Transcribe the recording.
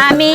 আমি